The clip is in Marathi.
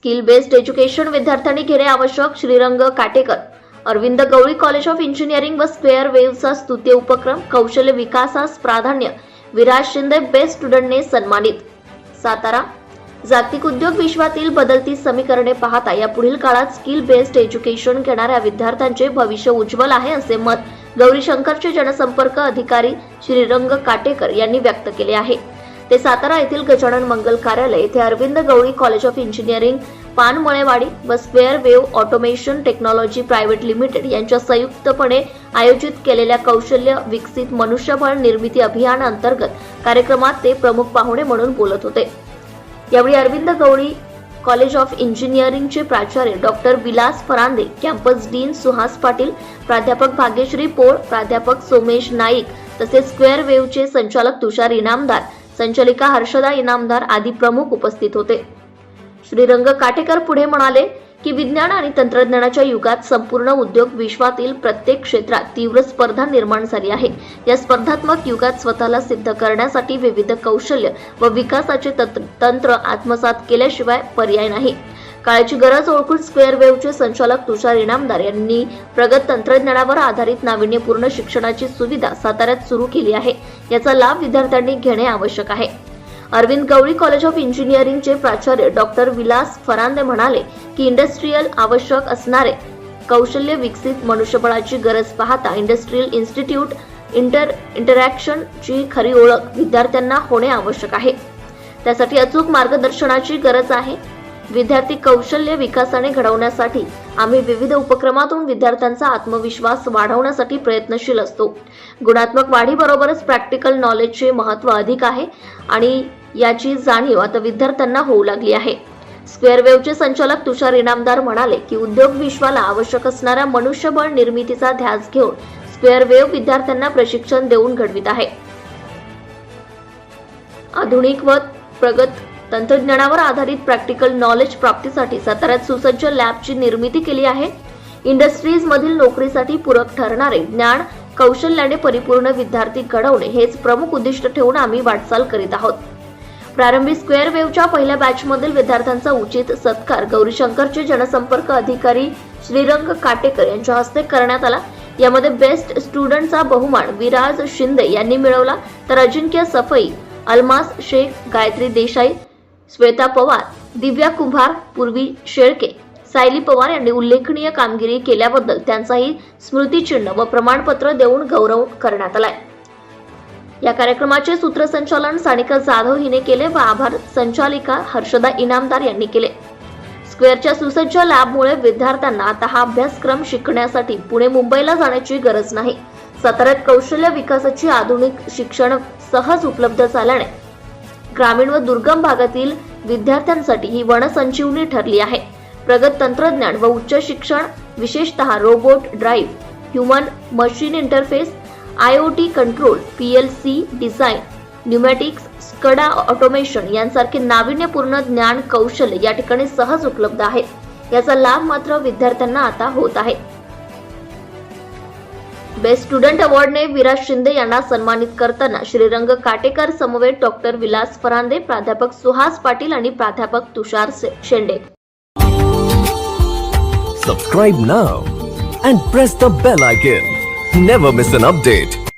स्किल बेस्ड एज्युकेशन विद्यार्थ्यांनी घेणे आवश्यक. Shrirang Katekar Arvind Gawali college of engineering व स्क्वेअर वेव्हचा स्तुत्य उपक्रम कौशल्य विकासास प्राधान्य. विराज शिंदे बेस्ट स्टुडंटने सन्मानित. सातारा जागतिक उद्योग विश्वातील बदलती समीकरणे पाहता. या पुढील काळात स्किल बेस्ड एज्युकेशन घेणाऱ्या विद्यार्थ्यांचे भविष्य उज्ज्वल आहे असे मत गौरीशंकरचे जनसंपर्क अधिकारी श्रीरंग काटेकर यांनी व्यक्त केले आहे. ते सातारा येथील गजानन मंगल कार्यालय येथे Arvind Gawali college of engineering Panmalewadi व square wave automation technology private limited यांच्या संयुक्तपणे आयोजित केलेल्या कौशल्य विकसित मनुष्यबळ निर्मिती अभियान अंतर्गत कार्यक्रमात ते प्रमुख पाहुणे म्हणून बोलत होते. यावेळी अरविंद गवळी कॉलेज ऑफ इंजिनिअरिंगचे प्राचार्य doctor Vilas Farande campus dean Suhas Patil प्राध्यापक भाग्यश्री पोळ प्राध्यापक सोमेश नाईक तसेच स्क्वेअर वेव्हचे संचालक तुषार इनामदार संचालिका हर्षदा इनामदार आदी प्रमुख उपस्थित होते. श्रीरंग काटेकर पुढे म्हणाले की विज्ञान आणि तंत्रज्ञानाच्या युगात संपूर्ण उद्योग विश्वातील प्रत्येक क्षेत्रात तीव्र स्पर्धा निर्माण झाली आहे. या स्पर्धात्मक युगात स्वतःला सिद्ध करण्यासाठी विविध कौशल्य व विकासाचे तंत्र तंत्र आत्मसात केल्याशिवाय पर्याय नाही. काळाची गरज ओळखून स्क्वेअर वेव्हचे संचालक तुषार इनामदार यांनी प्रगत तंत्रज्ञानावर आधारित नाविन्यपूर्ण शिक्षणाची सुविधा साताऱ्यात सुरू केली आहे. याचा लाभ विद्यार्थ्यांनी घेणे आवश्यक आहे. अरविंद गवळी कॉलेज ऑफ इंजिनिअरिंगचे प्राचार्य डॉक्टर विलास फरांदे म्हणाले की इंडस्ट्रीयल आवश्यक असणारे कौशल्य विकसित मनुष्यबळाची गरज पाहता इंडस्ट्रीयल इन्स्टिट्यूट इंटर इंटरॅक्शनची खरी ओळख विद्यार्थ्यांना होणे आवश्यक आहे. त्यासाठी अचूक मार्गदर्शनाची गरज आहे. विद्यार्थी कौशल्य विकासाने घडवण्यासाठी आम्ही विविध उपक्रमातून विद्यार्थ्यांचा आत्मविश्वास वाढवण्यासाठी प्रयत्नशील असतो. गुणात्मक वाढीबरोबरच प्रॅक्टिकल नॉलेजचे महत्त्व अधिक आहे आणि याची जाणीव आता विद्यार्थ्यांना होऊ लागली आहे. स्क्वेअर वेव्हचे संचालक तुषार इनामदार म्हणाले की उद्योग विश्वाला आवश्यक असणाऱ्या मनुष्यबळ निर्मितीचा ध्यास घेऊन स्क्वेअर वेव्ह विद्यार्थ्यांना प्रशिक्षण देऊन घडवित आहे. आधुनिक व प्रगत तंत्रज्ञानावर आधारित प्रॅक्टिकल नॉलेज प्राप्तीसाठी साताऱ्यात सुसज्ज लॅबची निर्मिती केली आहे. इंडस्ट्रीज मधील नोकरीसाठी पूरक ठरणारे ज्ञान कौशल्याने परिपूर्ण विद्यार्थी घडवणे हेच प्रमुख उद्दिष्ट ठेवून आम्ही वाटचाल करीत आहोत. प्रारंभी स्क्वेअर वेव्हच्या पहिल्या बॅचमधील विद्यार्थ्यांचा उचित सत्कार गौरीशंकरचे जनसंपर्क अधिकारी श्रीरंग काटेकर यांच्या हस्ते करण्यात आला. यामध्ये बेस्ट स्टुडंटचा बहुमान विराज शिंदे यांनी मिळवला. तर अजिंक्य सफई अल्मास शेख गायत्री देसाई श्वेता पवार दिव्या कुंभार पूर्वी शेळके सायली पवार यांनी उल्लेखनीय कामगिरी केल्याबद्दल त्यांचाही स्मृतिचिन्ह व प्रमाणपत्र देऊन गौरव करण्यात आलाय. या कार्यक्रमाचे सूत्रसंचालन सानिका जाधव हिने केले व आभार संचालिका हर्षदा इनामदार यांनी केले. स्क्वेअरच्या सुसज्ज लॅबमुळे विद्यार्थ्यांना आता हा अभ्यासक्रम शिकण्यासाठी पुणे मुंबईला जाण्याची गरज नाही. साताऱ्यात कौशल्य विकासाची आधुनिक शिक्षण सहज उपलब्ध झाल्याने ग्रामीण व दुर्गम भागातील विद्यार्थ्यांसाठी ही वनसंजीवनी ठरली आहे. प्रगत तंत्रज्ञान व उच्च शिक्षण विशेषतः robot drive human machine interface I O T control P L C design pneumatics SCADA automation यांसारखे नाविन्यपूर्ण ज्ञान कौशल्य या ठिकाणी सहज उपलब्ध आहे. याचा लाभ मात्र विद्यार्थ्यांना आता होत आहे. बेस्ट स्टुडंट अवॉर्डने विराज शिंदे यांना सन्मानित करताना श्रीरंग काटेकर समवेत डॉक्टर विलास फरांदे प्राध्यापक सुहास पाटील आणि प्राध्यापक Tushar Shende. Subscribe now and press the bell icon never miss an update